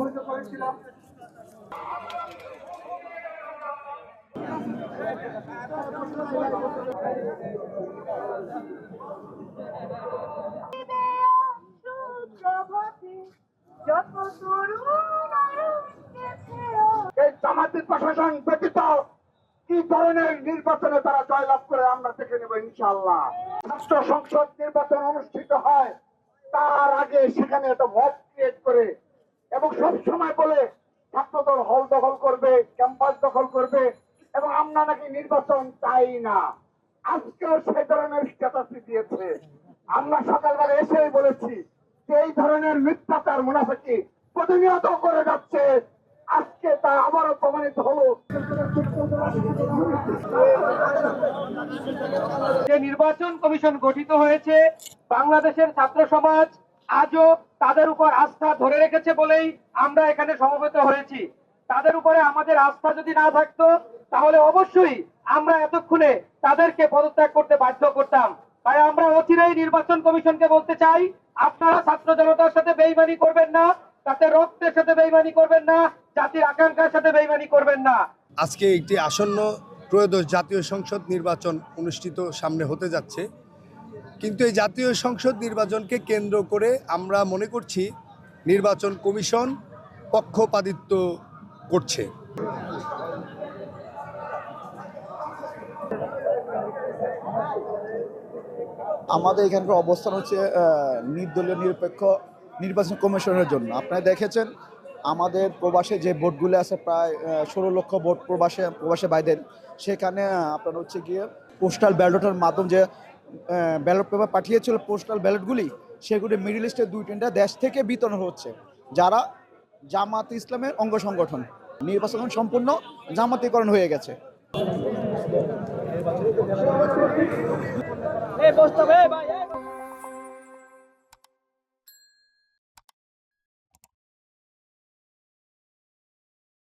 করেছিলাম। ছেড়ো এই জামাতের প্রশাসন ব্যতীত কি ধরনের নির্বাচনে তারা জয়লাভ করে আমরা দেখে নেব ইনশাল্লাহ রাষ্ট্র সংসদ নির্বাচন অনুষ্ঠিত হয়, তার আগে সেখানে একটা মত ক্রিয়েট করে এবং সব সময় বলে, ছাত্রদল হল দখল করবে, ক্যাম্পাস দখল করবে, এবং আমরা নাকি নির্বাচন চাই না। আজকেও সেই ধরনের স্ট্যাটাসই দিয়েছে। আমরা সকালবেলা এসেই বলেছি যে এই ধরনের মিথ্যাচার মুনাফাকি প্রতিনিয়ত করে যাচ্ছে। আজকে তা আবারও প্রমাণিত হলো। যে নির্বাচন কমিশন গঠিত হয়েছে, বাংলাদেশের ছাত্র সমাজ আজও তাদের উপর আস্থা ধরে রেখেছে বলেই আমরা এখানে সমবেত হয়েছি। তাদের উপরে আমাদের আস্থা যদি না থাকতো, তাহলে অবশ্যই আমরা এতক্ষণে তাদেরকে পদত্যাগ করতে বাধ্য করতাম। তাই আমরা অচিরেই নির্বাচন কমিশনকে বলতে চাই, আপনারা ছাত্র জনতার সাথে বেইমানি করবেন না, তাতে রক্তের সাথে বেইমানি করবেন না, জাতির আকাঙ্ক্ষার সাথে বেইমানি করবেন না। আজকে একটি আসন্ন ত্রয়োদশ জাতীয় সংসদ নির্বাচন অনুষ্ঠিত সামনে হতে যাচ্ছে। কিন্তু এই জাতীয় সংসদ নির্বাচনকে কেন্দ্র করে আমরা মনে করছি নির্বাচন কমিশন পক্ষপাতিত্ব করছে। আমাদের এখানকার অবস্থান হচ্ছে নির্দলীয় নিরপেক্ষ নির্বাচন কমিশনের জন্য। আপনারা দেখেছেন, আমাদের প্রবাসে যে ভোটগুলো আছে প্রায় ষোলো লক্ষ ভোট প্রবাসে প্রবাসে বাইদের, সেখানে আপনার হচ্ছে গিয়ে পোস্টাল ব্যালটের মাধ্যম যে ব্যালট পেপার পাঠিয়েছিল পোস্টাল ব্যালটগুলি সেগুলি মিডিল ইস্টের দুই তিনটা দেশ থেকে বিতরণ হচ্ছে, যারা জামাত ইসলামের অঙ্গ সংগঠন। নির্বাচন সম্পূর্ণ জামাতিকরণ হয়ে গেছে।